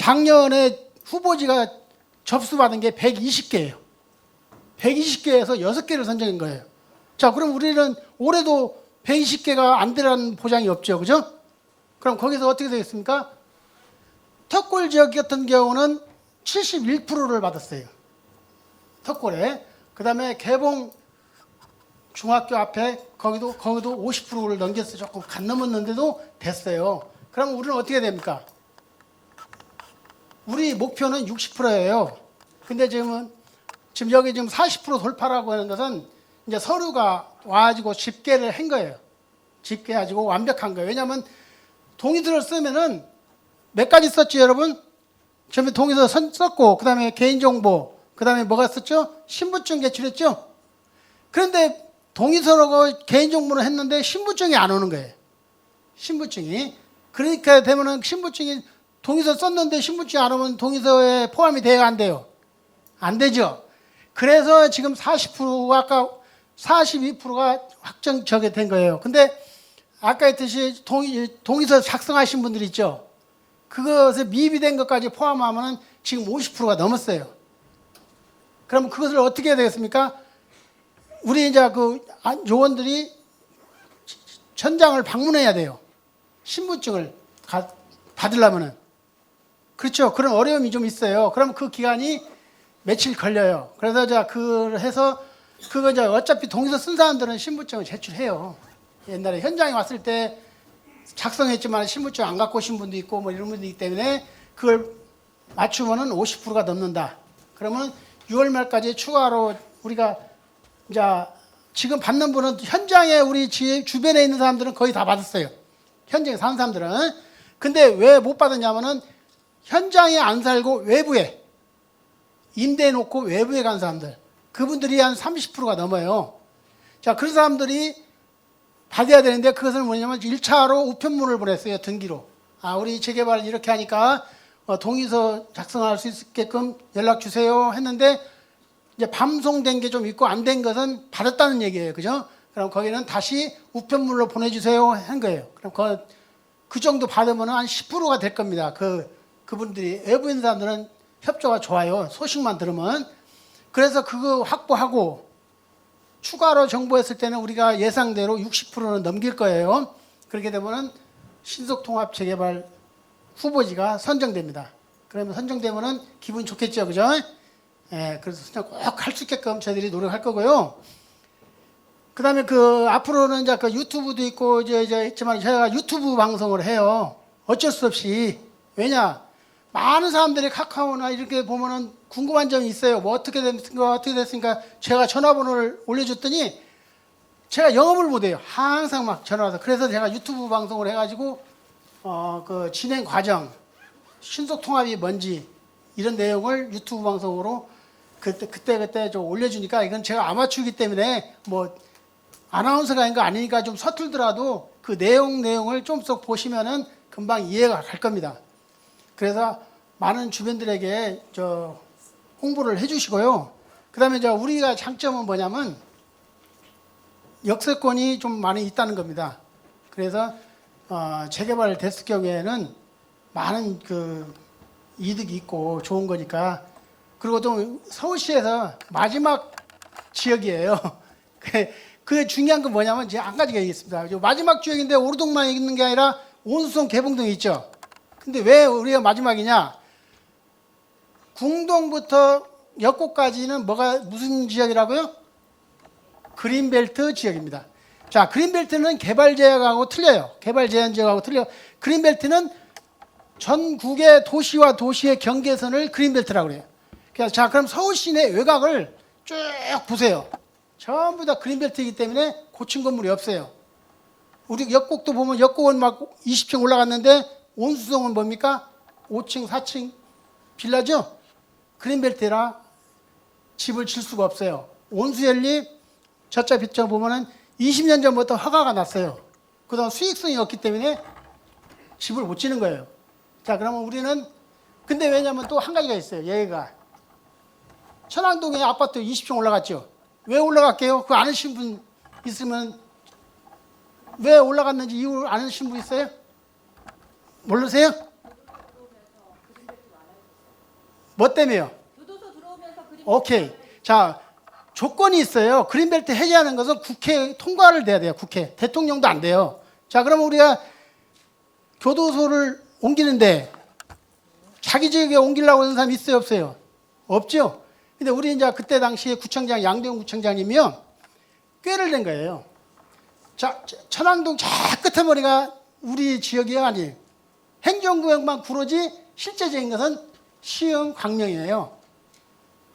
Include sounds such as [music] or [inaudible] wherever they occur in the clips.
작년에 후보지가 접수받은 게 120개예요. 120개에서 6개를 선정한 거예요. 자, 그럼 우리는 올해도 120개가 안 되라는 보장이 없죠. 그죠? 그럼 거기서 어떻게 되겠습니까? 턱골 지역 같은 경우는 71%를 받았어요. 턱골에. 그 다음에 개봉 중학교 앞에 거기도 거기도 50%를 넘겼어요. 조금 간 넘었는데도 됐어요. 그럼 우리는 어떻게 됩니까? 우리 목표는 60%예요. 근데 지금은 지금 여기 지금 40% 돌파라고 하는 것은 이제 서류가 와가지고 집계를 한 거예요. 집계해가지고 완벽한 거예요. 왜냐하면 동의서를 쓰면은 몇 가지 썼죠, 여러분? 처음에 동의서 선- 썼고, 그 다음에 개인정보, 그 다음에 뭐가 썼죠? 신분증 제출했죠? 그런데 동의서라고 개인정보를 했는데 신분증이 안 오는 거예요. 신분증이. 그러니까 되면은 신분증이 동의서 썼는데 신분증이 안 오면 동의서에 포함이 돼야 안 돼요. 안 되죠. 그래서 지금 40% 아까 42%가 확정 저게 된 거예요. 근데 아까 했듯이 동의, 동의서 작성하신 분들 있죠. 그것에 미비된 것까지 포함하면 지금 50%가 넘었어요. 그럼 그것을 어떻게 해야 되겠습니까? 우리 이제 그 요원들이 현장을 방문해야 돼요. 신분증을 가- 받으려면은. 그렇죠. 그런 어려움이 좀 있어요. 그럼 그 기간이 며칠 걸려요. 그래서 자, 그 해서 그거 이제 어차피 동의서 쓴 사람들은 신분증을 제출해요. 옛날에 현장에 왔을 때 작성했지만 신분증 안 갖고 오신 분도 있고 뭐 이런 분도 있기 때문에 그걸 맞추면은 50%가 넘는다. 그러면 6월 말까지 추가로 우리가 이제 지금 받는 분은 현장에 우리 지- 주변에 있는 사람들은 거의 다 받았어요. 현장에 사는 사람들은. 근데 왜 못 받았냐면은 현장에 안 살고 외부에 임대해 놓고 외부에 간 사람들. 그분들이 한 30%가 넘어요. 자, 그런 사람들이 받아야 되는데 그것은 뭐냐면 1차로 우편물을 보냈어요. 등기로. 아, 우리 재개발 이렇게 하니까 어, 동의서 작성할 수 있게끔 연락 주세요 했는데 이제 밤송된 게 좀 있고 안 된 것은 받았다는 얘기예요. 그죠? 그럼 거기는 다시 우편물로 보내주세요 한 거예요. 그럼 그, 그 정도 받으면 한 10%가 될 겁니다. 그, 그분들이 있는 사람들은 협조가 좋아요. 소식만 들으면. 그래서 그거 확보하고 추가로 정보했을 때는 우리가 예상대로 60%는 넘길 거예요. 그렇게 되면은 신속통합 재개발 후보지가 선정됩니다. 그러면 선정되면은 기분 좋겠죠, 그죠? 예, 그래서 선정 꼭 할 수 있게끔 저희들이 노력할 거고요. 그다음에 그 앞으로는 이제 그 유튜브도 있고 이제 이제 있지만 저희가 유튜브 방송을 해요. 어쩔 수 없이 왜냐 많은 사람들이 카카오나 이렇게 보면은 궁금한 점이 있어요. 뭐 어떻게 됐습니까? 어떻게 됐습니까? 제가 전화번호를 올려줬더니 제가 영업을 못해요. 항상 막 전화 와서 그래서 제가 유튜브 방송을 해가지고 어 그 진행 과정 신속 통합이 뭔지 이런 내용을 유튜브 방송으로 그때 그때 그때 좀 올려주니까 이건 제가 아마추어이기 때문에 뭐 아나운서가 아닌 거 아니니까 좀 서툴더라도 그 내용 내용을 좀더 보시면은 금방 이해가 갈 겁니다. 그래서 많은 주변들에게 저 홍보를 해주시고요. 그다음에 이제 우리가 장점은 뭐냐면 역세권이 좀 많이 있다는 겁니다. 그래서 어, 재개발 됐을 경우에는 많은 그 이득이 있고 좋은 거니까 그리고 또 서울시에서 마지막 지역이에요. [laughs] 그- 그 중요한 건 뭐냐면 이제 한 가지가 있습니다. 이 마지막 지역인데 오르동만 있는 게 아니라 온수동 개봉동이 있죠. 근데 왜 우리가 마지막이냐? 궁동부터 역곡까지는 뭐가 무슨 지역이라고요? 그린벨트 지역입니다. 자, 그린벨트는 개발 지역하고 틀려요. 개발 제한 지역하고 틀려. 그린벨트는 전국의 도시와 도시의 경계선을 그린벨트라고 그래요. 그래서 자, 그럼 서울 시내 외곽을 쭉 보세요. 전부 다 그린벨트이기 때문에 고층 건물이 없어요. 우리 역곡도 보면 역곡은 막 20층 올라갔는데 온수동은 뭡니까? 5층, 4층 빌라죠? 그린벨트라 집을 질 수가 없어요. 온수연립 저자 비점 보면은 20년 전부터 허가가 났어요. 그동안 수익성이 없기 때문에 집을 못 지는 거예요. 자, 그러면 우리는 근데 왜냐면 또 한 가지가 있어요. 얘가 천왕동에 아파트 20층 올라갔죠. 왜 올라갈게요? 그 아는 분 있으면 왜 올라갔는지 이유 아는 분 있어요? 모르세요? 뭐 때문에요? 오케이. 자, 조건이 있어요. 그린벨트 해제하는 것은 국회 통과를 돼야 돼요. 국회. 대통령도 안 돼요. 자, 그러면 우리가 교도소를 옮기는데 자기 지역에 옮기려고 하는 사람 있어요, 없어요? 없죠? 근데 우리 이제 그때 당시에 구청장, 양대훈 구청장이면 꾀를 낸 거예요. 자, 천왕동 저 끝에 머리가 우리 지역이 아니에요. 행정구역만 구로지 실제적인 것은 시흥 광명이에요.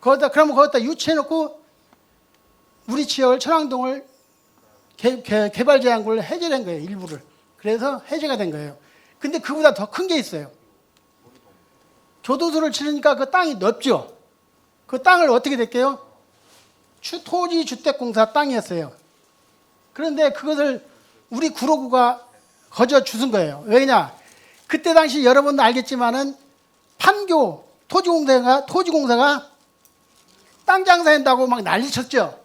거기다 그러면 거기다 유치해놓고 우리 지역을 천왕동을 개, 발 제한구를 해제된 거예요 일부를 그래서 해제가 된 거예요. 근데 그보다 더 큰 게 있어요. 교도소를 치르니까 그 땅이 넓죠. 그 땅을 어떻게 됐게요? 추, 토지 주택공사 땅이었어요. 그런데 그것을 우리 구로구가 거저 주순 거예요. 왜냐? 그때 당시 여러분도 알겠지만은 판교 토지공사가 토지공사가 땅 장사한다고 막 난리쳤죠.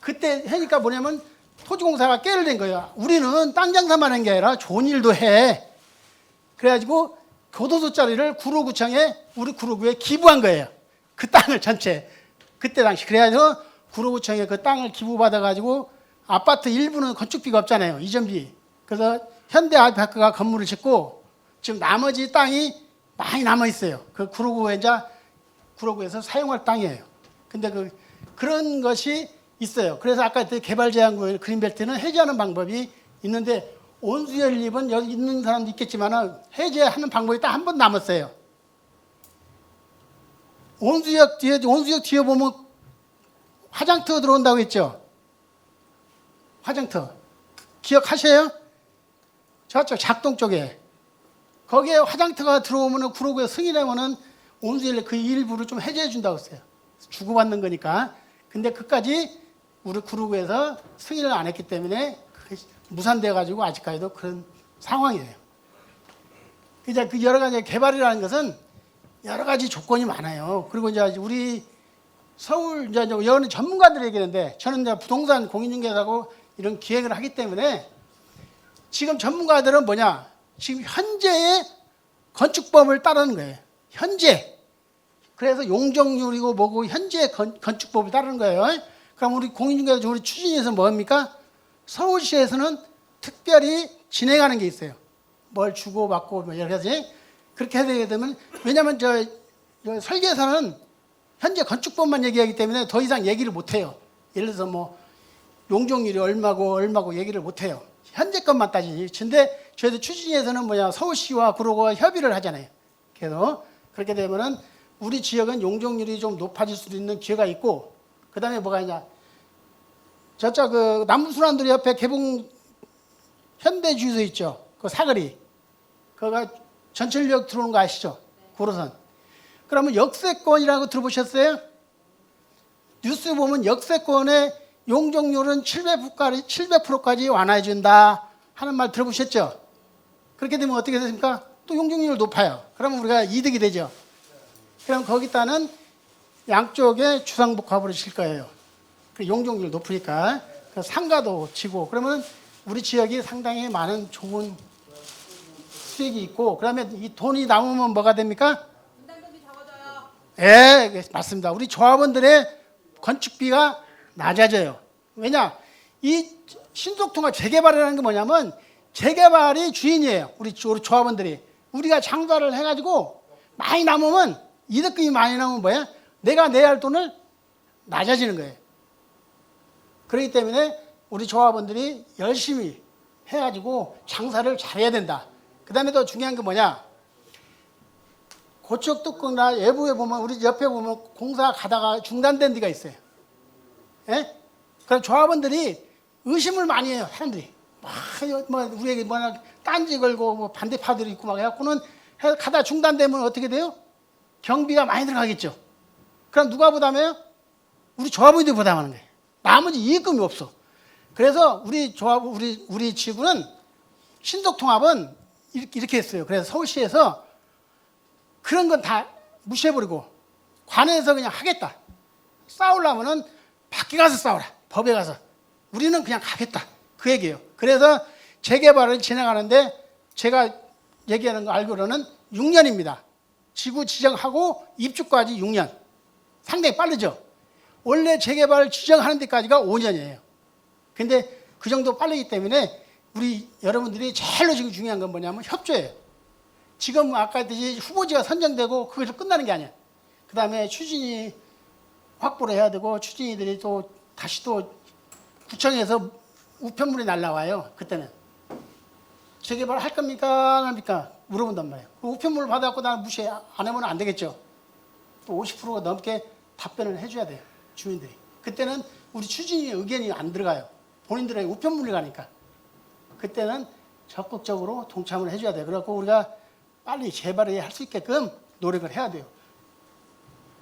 그때 하니까 뭐냐면 토지공사가 깨를 된 거예요. 우리는 땅 장사만 한 게 아니라 좋은 일도 해. 그래가지고 교도소 자리를 구로구청에 우리 구로구에 기부한 거예요. 그 땅을 전체 그때 당시 그래가지고 구로구청에 그 땅을 기부받아가지고 아파트 일부는 건축비가 없잖아요. 이전비. 그래서 현대 아파트가 건물을 짓고 지금 나머지 땅이 많이 남아 있어요. 그 구로구에 이제 구로구에서 사용할 땅이에요. 근데 그 그런 것이 있어요. 그래서 아까 그 개발 제한구 그린벨트는 해제하는 방법이 있는데 온수연립은 여기 있는 사람도 있겠지만 해제하는 방법이 딱 한 번 남았어요. 온수역 뒤에 온수역 뒤에 보면 화장터 들어온다고 했죠. 화장터 기억하셔요? 저쪽 작동 쪽에 거기에 화장터가 들어오면은 구로구에 승인하면은 온수연립 그 일부를 좀 해제해 준다고 했어요. 주고받는 거니까. 근데 그까지 우리 구로구에서 승인을 안 했기 때문에 무산돼 가지고 아직까지도 그런 상황이에요. 이제 그 여러 가지 개발이라는 것은 여러 가지 조건이 많아요. 그리고 이제 우리 서울 이제 여러 전문가들이 얘기하는데 저는 이제 부동산 공인중개사고 이런 기획을 하기 때문에 지금 전문가들은 뭐냐? 지금 현재의 건축법을 따르는 거예요. 현재. 그래서 용적률이고 뭐고 현재 건, 건축법을 따르는 거예요. 그럼 우리 공인중개사 우리 추진에서 뭡니까? 서울시에서는 특별히 진행하는 게 있어요. 뭘 주고 받고 뭐 여러 가지 그렇게 해야 되면 왜냐하면 저, 저 설계사는 현재 건축법만 얘기하기 때문에 더 이상 얘기를 못 해요. 예를 들어서 뭐 용적률이 얼마고 얼마고 얘기를 못 해요. 것만 따지지. 근데 저희들 추진에서는 뭐냐 서울시와 구로가 협의를 하잖아요. 그래서 그렇게 되면은 우리 지역은 용적률이 좀 높아질 수도 있는 기회가 있고 그 다음에 뭐가 있냐 저쪽 그 남부순환도로 옆에 개봉 현대주유소 있죠. 그 사거리. 그가 전철역 들어오는 거 아시죠? 고로선. 그러면 역세권이라고 들어보셨어요? 뉴스 보면 역세권의 용적률은 700%까지, 700%까지 완화해 준다 하는 말 들어보셨죠? 그렇게 되면 어떻게 됩니까? 또 용적률 높아요. 그러면 우리가 이득이 되죠. 그럼 거기다는 양쪽에 주상복합으로 칠 거예요. 그 용적률 높으니까 그 상가도 치고 그러면 우리 지역이 상당히 많은 좋은 수익이 있고 그다음에 이 돈이 남으면 뭐가 됩니까? 예, 네, 맞습니다. 우리 조합원들의 건축비가 낮아져요. 왜냐? 이 신속통합 재개발이라는 게 뭐냐면 재개발이 주인이에요. 우리 조합원들이 우리가 장사를 해가지고 많이 남으면 이득금이 많이 남으면 뭐야? 내가 내야 할 돈을 낮아지는 거예요. 그렇기 때문에 우리 조합원들이 열심히 해가지고 장사를 잘해야 된다. 그 다음에 더 중요한 게 뭐냐? 고척 뚜껑이나 외부에 보면 우리 옆에 보면 공사 가다가 중단된 데가 있어요. 예? 그럼 조합원들이 의심을 많이 해요. 사람들이 막 뭐 우리에게 뭐냐 딴지 걸고 뭐 반대파들이 있고 막 해갖고는 해- 가다 중단되면 어떻게 돼요? 경비가 많이 들어가겠죠. 그럼 누가 부담해요? 우리 조합원들이 부담하는 거예요. 나머지 이익금이 없어. 그래서 우리 조합 우리 우리 지구는 신속통합은 이렇게, 이렇게 했어요. 그래서 서울시에서 그런 건 다 무시해버리고 관에서 그냥 하겠다. 싸우려면은 밖에 가서 싸워라. 법에 가서. 우리는 그냥 가겠다. 그 얘기예요. 그래서 재개발을 진행하는데 제가 얘기하는 거 알고는 6년입니다. 지구 지정하고 입주까지 6년. 상당히 빠르죠. 원래 재개발 지정하는 데까지가 5년이에요. 근데 그 정도 빠르기 때문에 우리 여러분들이 제일로 지금 중요한 건 뭐냐면 협조예요. 지금 아까 했듯이 후보지가 선정되고 그것이 끝나는 게 아니야. 그 다음에 추진이 확보를 해야 되고 추진이들이 또 다시 또 구청에서 우편물이 날라와요. 그때는 재개발 할 겁니까 안 합니까 물어본단 말이에요. 그 우편물 받아갖고 나는 무시 안 하면 안 되겠죠. 또 50%가 넘게 답변을 해줘야 돼요. 주민들이. 그때는 우리 추진이 의견이 안 들어가요. 본인들의 우편물이 가니까. 그때는 적극적으로 동참을 해줘야 돼요. 그래갖고 우리가 빨리 재발을 할 수 있게끔 노력을 해야 돼요.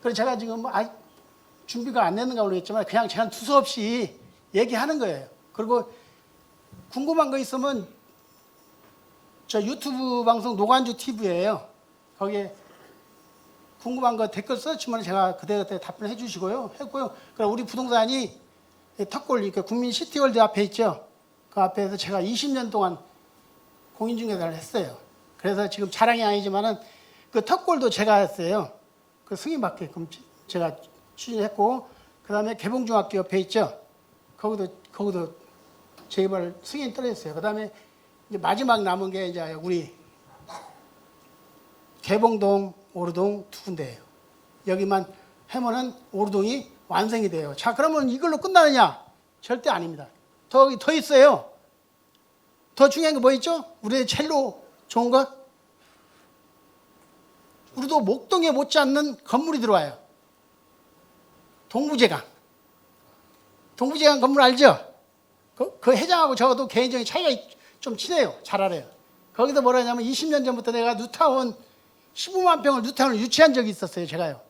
그래서 제가 지금 아, 준비가 안 됐는가 모르겠지만 그냥 제가 두서없이 얘기하는 거예요. 그리고 궁금한 거 있으면 저 유튜브 방송 노관주 TV예요. 거기에 궁금한 거 댓글 써주시면 제가 그때그때 답변해 주시고요. 했고요. 그럼 우리 부동산이 이 턱골 이렇게 국민 시티월드 앞에 있죠. 그 앞에서 제가 20년 동안 공인중개사를 했어요. 그래서 지금 자랑이 아니지만은 그 턱골도 제가 했어요. 그 승인 받게끔 제가 추진했고 그 다음에 개봉중학교 옆에 있죠. 거기도 거기도 재개발 승인 떨어졌어요. 그다음에 이제 마지막 남은 게 이제 우리 개봉동, 오르동 두 군데예요. 여기만 하면은 오르동이 완성이 돼요. 자, 그러면 이걸로 끝나느냐? 절대 아닙니다. 더, 더 있어요. 더 중요한 게 뭐 있죠? 우리의 첼로 좋은 거? 우리도 목동에 못지않는 건물이 들어와요. 동부제강. 동부제강 건물 알죠? 그, 그 회장하고 저도 개인적인 차이가 있- 좀 친해요. 잘 알아요. 거기서 뭐라 하냐면 20년 전부터 내가 뉴타운 15만 평을 뉴타운을 유치한 적이 있었어요. 제가요.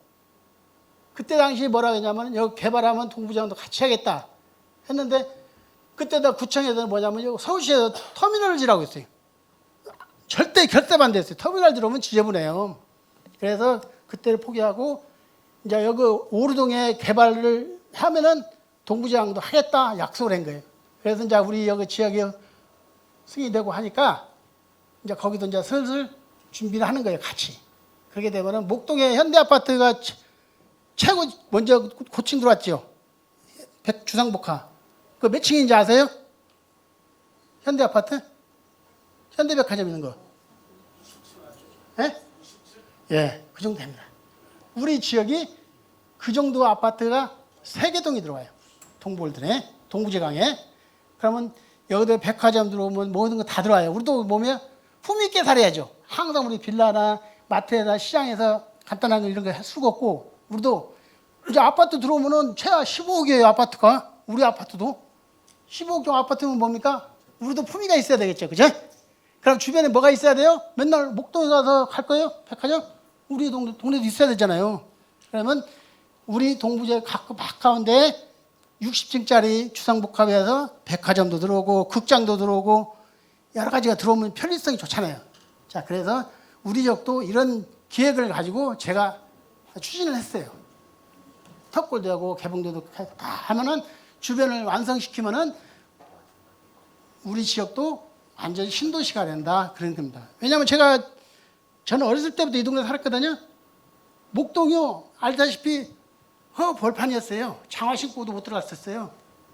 그때 당시 뭐라 했냐면 여기 개발하면 동부제강도 같이 하겠다 했는데 그때도 구청에서 뭐냐면 서울시에서 터미널을 지라고 했어요. 절대 결대 반대했어요. 터미널 들어오면 지저분해요. 그래서 그때를 포기하고 이제 여기 오르동에 개발을 하면은 동부제강도 하겠다 약속을 한 거예요. 그래서 이제 우리 여기 지역에 승인되고 하니까 이제 거기도 이제 슬슬 준비를 하는 거예요, 같이. 그렇게 되면은 목동에 현대 아파트가 최- 최고 먼저 고층 들어왔죠. 백- 주상복합. 그 몇 층인지 아세요? 현대 아파트? 현대백화점 있는 거. 예? 예, 그 정도 됩니다. 우리 지역이 그 정도 아파트가 세개 동이 들어와요. 동부월드네, 동부제강에. 그러면 여기도 백화점 들어오면 모든 거 다 들어와요. 우리도 보면 품위 있게 살아야죠. 항상 우리 빌라나 마트에다 시장에서 간단한 거 이런 거할 수가 없고 우리도 이제 아파트 들어오면은 최하 15억이에요 아파트가 우리 아파트도 15억 정 아파트면 뭡니까? 우리도 품위가 있어야 되겠죠, 그죠? 그럼 주변에 뭐가 있어야 돼요? 맨날 목동에 가서 갈 거예요? 백화점? 우리 동네, 동네도 있어야 되잖아요. 그러면 우리 동부제 가까운데 60층짜리 주상복합에서 백화점도 들어오고 극장도 들어오고 여러 가지가 들어오면 편리성이 좋잖아요. 자, 그래서 우리 지역도 이런 기획을 가지고 제가 추진을 했어요. 턱골도 하고 개봉도도 다 하면은 주변을 완성시키면은 우리 지역도 완전 신도시가 된다 그런 겁니다. 왜냐하면 제가 저는 어렸을 때부터 이 동네 에 살았거든요. 목동이요 알다시피 허 벌판이었어요. 장화 신고도 못 들어갔었어요.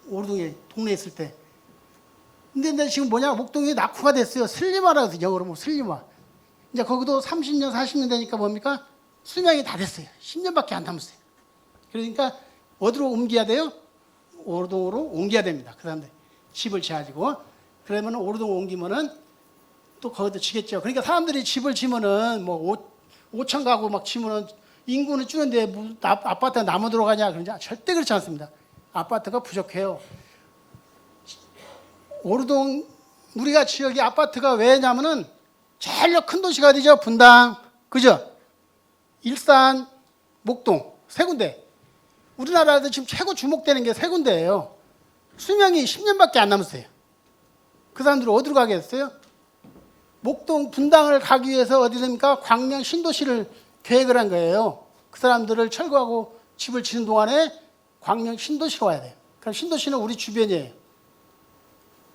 오르동에 동네에 있을 때. 근데 근데 지금 뭐냐 목동이 낙후가 됐어요. 슬리마라고 해서 영어로 뭐 슬리마. 이제 거기도 30년 40년 되니까 뭡니까 수명이 다 됐어요. 10년밖에 안 남았어요. 그러니까 어디로 옮겨야 돼요? 오르동으로 옮겨야 됩니다. 그 사람들 집을 지어가지고 그러면 오르동 옮기면은 또 거기도 지겠죠. 그러니까 사람들이 집을 지면은 뭐 5, 천 가구 막 지면은 인구는 줄는데 뭐 아- 아파트가 나무 들어가냐 그러냐 절대 그렇지 않습니다. 아파트가 부족해요. 오르동 우리가 지역이 아파트가 왜냐면은 제일 큰 도시가 어디죠? 분당 그죠? 일산 목동 세 군데. 우리나라에서 지금 최고 주목되는 게 세 군데예요. 수명이 10년밖에 안 남았어요. 그 사람들은 어디로 가겠어요? 목동 분당을 가기 위해서 어디 됩니까? 광명 신도시를 계획을 한 거예요. 그 사람들을 철거하고 집을 지는 동안에 광명 신도시로 와야 돼요. 그럼 신도시는 우리 주변이에요.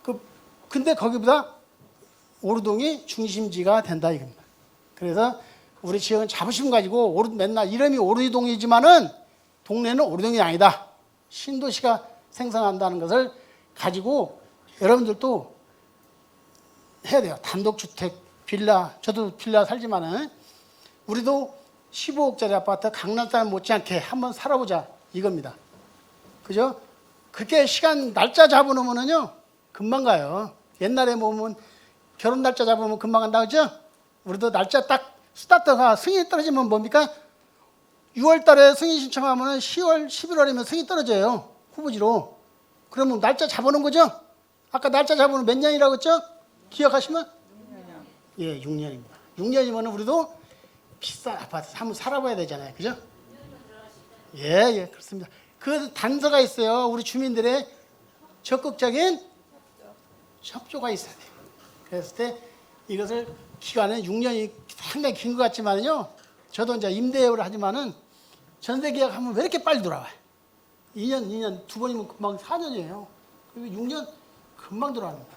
그 근데 거기보다 오르동이 중심지가 된다 이겁니다. 그래서 우리 지역은 자부심 가지고 오르, 맨날 이름이 오르동이지만은 동네는 오르동이 아니다. 신도시가 생성한다는 것을 가지고 여러분들도 해야 돼요. 단독주택, 빌라, 저도 빌라 살지만은 우리도 15억짜리 아파트 강남 사람 못지않게 한번 살아보자 이겁니다. 그죠? 그게 시간 날짜 잡아놓으면은요 금방 가요. 옛날에 보면 결혼 날짜 잡으면 금방 간다 그죠? 우리도 날짜 딱 스타트가 승인이 떨어지면 뭡니까? 6월 달에 승인 신청하면 10월, 11월이면 승인이 떨어져요. 후보지로. 그러면 날짜 잡아놓은 거죠? 아까 날짜 잡아놓은 몇 년이라고 했죠? 기억하시면? 예, 6년입니다. 6년이면 우리도 비싼 아파트 한번 살아봐야 되잖아요. 그죠? 예, 예, 그렇습니다. 그 단서가 있어요. 우리 주민들의 적극적인 협조가 있어야 돼요. 그랬을 때 이것을 기간은 6년이 상당히 긴 것 같지만요. 저도 이제 임대업을 하지만은 전세 계약하면 왜 이렇게 빨리 돌아와요? 2년, 2년, 두 번이면 금방 4년이에요. 그리고 6년 금방 돌아옵니다.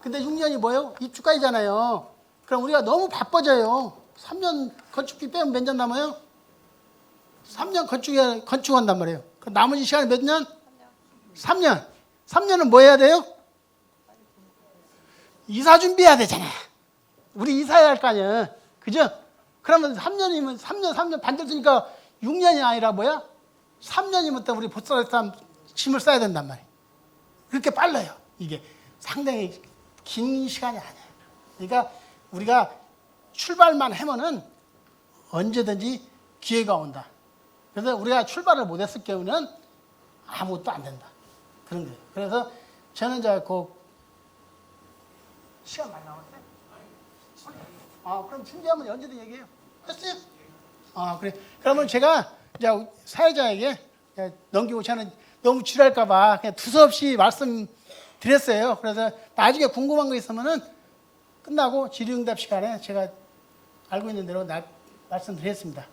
근데 6년이 뭐예요? 입주가이잖아요. 그럼 우리가 너무 바빠져요. 3년 건축비 빼면 몇 년 남아요? 3년 건축해, 건축한단 말이에요. 그 나머지 시간이 몇 년? 3년. 3년은 뭐 해야 돼요? 이사 준비해야 되잖아. 우리 이사해야 할 거 아니야. 그죠? 그러면 3년이면 3년, 3년 반절 쓰니까 6년이 아니라 뭐야? 3년이면 또 우리 보스를 사람 짐을 싸야 된단 말이에요. 그렇게 빨라요. 이게 상당히 긴 시간이 아니에요. 그러니까 우리가 출발만 하면은 언제든지 기회가 온다. 그래서 우리가 출발을 못했을 경우는 아무것도 안 된다. 그런 거예요. 그래서 저는 이제 그 시간 많이 남았어요. 아 그럼 준비하면 언제든 얘기해요. 했어요? 아 그래. 그러면 제가 이제 사회자에게 넘기고 저는 너무 지랄까봐 그냥 두서없이 말씀드렸어요. 그래서 나중에 궁금한 거 있으면은 끝나고 질의응답 시간에 제가 알고 있는 대로 나, 말씀드렸습니다.